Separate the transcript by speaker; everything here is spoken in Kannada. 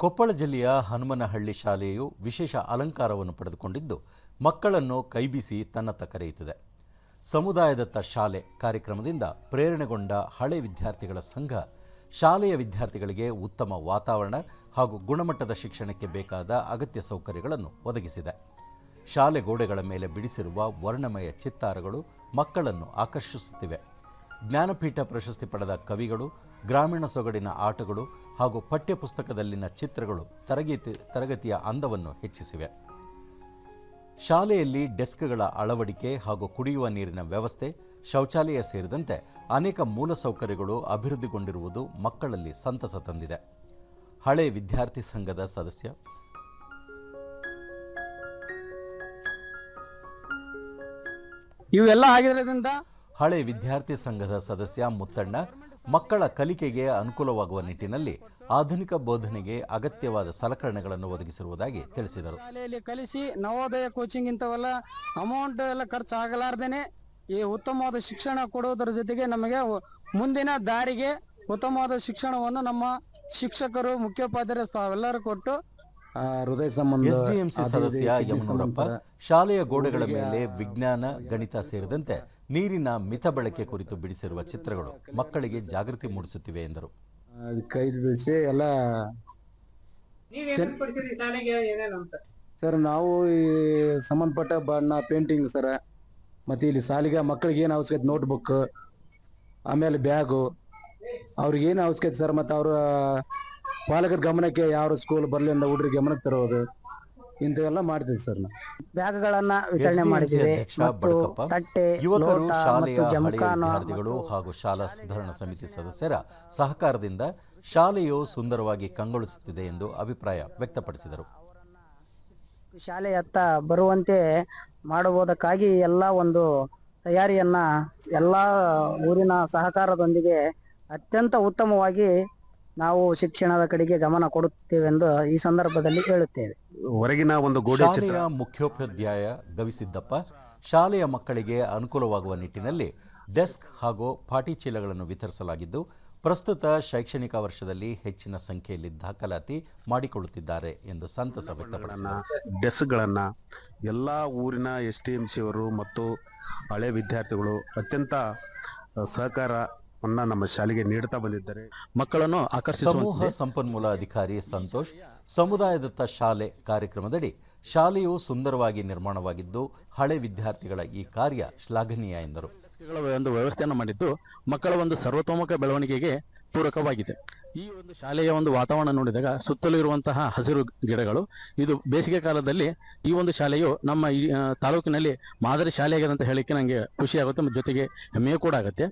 Speaker 1: ಕೊಪ್ಪಳ ಜಿಲ್ಲೆಯ ಹನುಮನಹಳ್ಳಿ ಶಾಲೆಯು ವಿಶೇಷ ಅಲಂಕಾರವನ್ನು ಪಡೆದುಕೊಂಡಿದ್ದು, ಮಕ್ಕಳನ್ನು ಕೈಬೀಸಿ ತನ್ನತ್ತ ಕರೆಯುತ್ತಿದೆ. ಸಮುದಾಯದತ್ತ ಶಾಲೆ ಕಾರ್ಯಕ್ರಮದಿಂದ ಪ್ರೇರಣೆಗೊಂಡ ಹಳೆ ವಿದ್ಯಾರ್ಥಿಗಳ ಸಂಘ, ಶಾಲೆಯ ವಿದ್ಯಾರ್ಥಿಗಳಿಗೆ ಉತ್ತಮ ವಾತಾವರಣ ಹಾಗೂ ಗುಣಮಟ್ಟದ ಶಿಕ್ಷಣಕ್ಕೆ ಬೇಕಾದ ಅಗತ್ಯ ಸೌಕರ್ಯಗಳನ್ನು ಒದಗಿಸಿದೆ. ಶಾಲೆ ಗೋಡೆಗಳ ಮೇಲೆ ಬಿಡಿಸಿರುವ ವರ್ಣಮಯ ಚಿತ್ತಾರಗಳು ಮಕ್ಕಳನ್ನು ಆಕರ್ಷಿಸುತ್ತಿವೆ. ಜ್ಞಾನಪೀಠ ಪ್ರಶಸ್ತಿ ಪಡೆದ ಕವಿಗಳು, ಗ್ರಾಮೀಣ ಸೊಗಡಿನ ಆಟಗಳು ಹಾಗೂ ಪಠ್ಯಪುಸ್ತಕದಲ್ಲಿನ ಚಿತ್ರಗಳು ತರಗತಿ, ತರಗತಿಯ ಅಂದವನ್ನು ಹೆಚ್ಚಿಸಿವೆ. ಶಾಲೆಯಲ್ಲಿ ಡೆಸ್ಕ್ಗಳ ಅಳವಡಿಕೆ ಹಾಗೂ ಕುಡಿಯುವ ನೀರಿನ ವ್ಯವಸ್ಥೆ, ಶೌಚಾಲಯ ಸೇರಿದಂತೆ ಅನೇಕ ಮೂಲಸೌಕರ್ಯಗಳು ಅಭಿವೃದ್ಧಿಗೊಂಡಿರುವುದು ಮಕ್ಕಳಲ್ಲಿ ಸಂತಸ ತಂದಿದೆ. ಹಳೆ ವಿದ್ಯಾರ್ಥಿ ಸಂಘದ ಸದಸ್ಯ
Speaker 2: ಇವೆಲ್ಲ ಆಗಿರೋದ್ರಿಂದ
Speaker 1: ಹಳೆ ವಿದ್ಯಾರ್ಥಿ ಸಂಘದ ಸದಸ್ಯ ಮುತ್ತಣ್ಣ ಮಕ್ಕಳ ಕಲಿಕೆಗೆ ಅನುಕೂಲವಾಗುವ ನಿಟ್ಟಿನಲ್ಲಿ ಆಧುನಿಕ ಬೋಧನೆಗೆ ಅಗತ್ಯವಾದ ಸಲಕರಣೆಗಳನ್ನು ಒದಗಿಸಿರುವುದಾಗಿ ತಿಳಿಸಿದರು.
Speaker 2: ಶಾಲೆಯಲ್ಲಿ ಕಲಿಸಿ ನವೋದಯ ಕೋಚಿಂಗ್ ಇಂಥವೆಲ್ಲ ಅಮೌಂಟ್ ಎಲ್ಲ ಖರ್ಚು ಆಗಲಾರ್ದೇನೆ ಈ ಉತ್ತಮವಾದ ಶಿಕ್ಷಣ ಕೊಡುವುದರ ಜೊತೆಗೆ ನಮಗೆ ಮುಂದಿನ ದಾರಿಗೆ ಉತ್ತಮವಾದ ಶಿಕ್ಷಣವನ್ನು ನಮ್ಮ ಶಿಕ್ಷಕರು ಮುಖ್ಯೋಪಾಧ್ಯಾಯರು ತಾವೆಲ್ಲರೂ ಕೊಟ್ಟು ಹೃದಯ ಸಂಬಂಧ
Speaker 1: ಎಸ್ಡಿಎಂಸಿ ಸದಸ್ಯ ಯಮನೂರಪ್ಪ ಶಾಲೆಯ ಗೋಡೆಗಳ ಮೇಲೆ ವಿಜ್ಞಾನ ಗಣಿತ ಸೇರಿದಂತೆ ನೀರಿನ ಮಿತ ಬಳಕೆ ಕುರಿತು ಬಿಡಿಸಿರುವ ಚಿತ್ರಗಳು ಮಕ್ಕಳಿಗೆ ಜಾಗೃತಿ ಮೂಡಿಸುತ್ತಿವೆ ಎಂದರು.
Speaker 2: ಅದಕ್ಕೆ ಬಿಡಿಸಿ ಎಲ್ಲ
Speaker 3: ನೀವೇನ್ ಪಡಿಸಿರಿ ಶಾಲೆಗೆ ಏನೇನು ಅಂತ?
Speaker 2: ಸರ್ ನಾವು ಈ ಸಂಬಂಧಪಟ್ಟ ಬಣ್ಣ ಪೇಂಟಿಂಗ್ ಸರ್ ಮತ್ತೆ ಇಲ್ಲಿ ಸಾಲಿಗೆ ಮಕ್ಕಳಿಗೆ ಏನು ಅವಶ್ಯಕತೆ? ನೋಟ್ಬುಕ್ ಆಮೇಲೆ ಬ್ಯಾಗು ಅವ್ರಿಗೆ ಏನು ಅವಶ್ಯಕತೆ ಸರ್? ಮತ್ತೆ ಅವರ ಪಾಲಕರ ಗಮನಕ್ಕೆ ಯಾವ ಸ್ಕೂಲ್ ಬರಲಿ ಅಂತ ಹುಡುಗರಿಗೆ ಗಮನಕ್ಕೆ ತರೋದು? ಇಂಥವೆಲ್ಲ ಮಾಡ್ತೀವಿ ಸರ್ ನಾವು
Speaker 4: ಬ್ಯಾಗ್ಗಳನ್ನ ವಿತರಣೆ ಮಾಡಿದ್ದೀವಿ ಮತ್ತು ತಟ್ಟೆ
Speaker 1: ಯುವಕರು ಶಾಲೆಯ ವಿದ್ಯಾರ್ಥಿಗಳು ಹಾಗೂ ಶಾಲಾ ಸುಧಾರಣಾ ಸಮಿತಿ ಸದಸ್ಯರ ಸಹಕಾರದಿಂದ ಶಾಲೆಯು ಸುಂದರವಾಗಿ ಕಂಗೊಳಿಸುತ್ತಿದೆ ಎಂದು ಅಭಿಪ್ರಾಯ ವ್ಯಕ್ತಪಡಿಸಿದರು.
Speaker 4: ಶಾಲೆಯತ್ತ ಬರುವಂತೆ ಮಾಡುವುದಕ್ಕಾಗಿ ಎಲ್ಲ ಒಂದು ತಯಾರಿಯನ್ನ ಎಲ್ಲ ಊರಿನ ಸಹಕಾರದೊಂದಿಗೆ ಅತ್ಯಂತ ಉತ್ತಮವಾಗಿ ನಾವು ಶಿಕ್ಷಣದ ಕಡೆಗೆ ಗಮನ ಕೊಡುತ್ತೇವೆಂದು ಈ ಸಂದರ್ಭದಲ್ಲಿ ಹೇಳುತ್ತೇವೆ.
Speaker 5: ಹೊರಗಿನ ಒಂದು ಗೋಡೆ ಚಿತ್ರ.
Speaker 1: ಶಾಲೆಯ ಮುಖ್ಯೋಪಾಧ್ಯಾಯ ಗವಿಸಿದ್ದಪ್ಪ ಶಾಲೆಯ ಮಕ್ಕಳಿಗೆ ಅನುಕೂಲವಾಗುವ ನಿಟ್ಟಿನಲ್ಲಿ ಡೆಸ್ಕ್ ಹಾಗೂ ಪಾಟಿ ಚೀಲಗಳನ್ನು ವಿತರಿಸಲಾಗಿದ್ದು ಪ್ರಸ್ತುತ ಶೈಕ್ಷಣಿಕ ವರ್ಷದಲ್ಲಿ ಹೆಚ್ಚಿನ ಸಂಖ್ಯೆಯಲ್ಲಿ ದಾಖಲಾತಿ ಮಾಡಿಕೊಳ್ಳುತ್ತಿದ್ದಾರೆ ಎಂದು ಸಂತಸ ವ್ಯಕ್ತಪಡಿಸಿದರು.
Speaker 5: ಡೆಸ್ಕ್ಗಳನ್ನು ಎಲ್ಲ ಊರಿನ ಎಸ್ ಟಿ ಎಂ ಸಿ ಅವರು ಮತ್ತು ಹಳೆ ವಿದ್ಯಾರ್ಥಿಗಳು ಅತ್ಯಂತ ಅ, ಸಹಕಾರವನ್ನ ನಮ್ಮ ಶಾಲೆಗೆ ನೀಡುತ್ತಾ ಬಂದಿದ್ದಾರೆ. ಮಕ್ಕಳನ್ನು
Speaker 1: ಸಮೂಹ
Speaker 5: ಆಕರ್ಷಿಸುವ
Speaker 1: ಸಂಪನ್ಮೂಲ ಅಧಿಕಾರಿ ಸಂತೋಷ್ ಸಮುದಾಯದತ್ತ ಶಾಲೆ ಕಾರ್ಯಕ್ರಮದಡಿ ಶಾಲೆಯು ಸುಂದರವಾಗಿ ನಿರ್ಮಾಣವಾಗಿದ್ದು ಹಳೆ ವಿದ್ಯಾರ್ಥಿಗಳ ಈ ಕಾರ್ಯ ಶ್ಲಾಘನೀಯ ಎಂದರು.
Speaker 6: ಒಂದು ವ್ಯವಸ್ಥೆಯನ್ನು ಮಾಡಿದ್ದು ಮಕ್ಕಳ ಒಂದು ಸರ್ವತೋಮುಖ ಬೆಳವಣಿಗೆಗೆ ಪೂರಕವಾಗಿದೆ. ಈ ಒಂದು ಶಾಲೆಯ ಒಂದು ವಾತಾವರಣ ನೋಡಿದಾಗ ಸುತ್ತಲೂ ಇರುವಂತಹ ಹಸಿರು ಗಿಡಗಳು ಇದು ಬೇಸಿಗೆ ಕಾಲದಲ್ಲಿ ಈ ಒಂದು ಶಾಲೆಯು ನಮ್ಮ ಈ ತಾಲೂಕಿನಲ್ಲಿ ಮಾದರಿ ಶಾಲೆಯಾಗಿದೆ ಅಂತ ಹೇಳಿಕ್ಕೆ ನನಗೆ ಖುಷಿ ಆಗುತ್ತೆ ಮತ್ತು ಜೊತೆಗೆ ಹೆಮ್ಮೆಯೂ ಕೂಡ ಆಗುತ್ತೆ.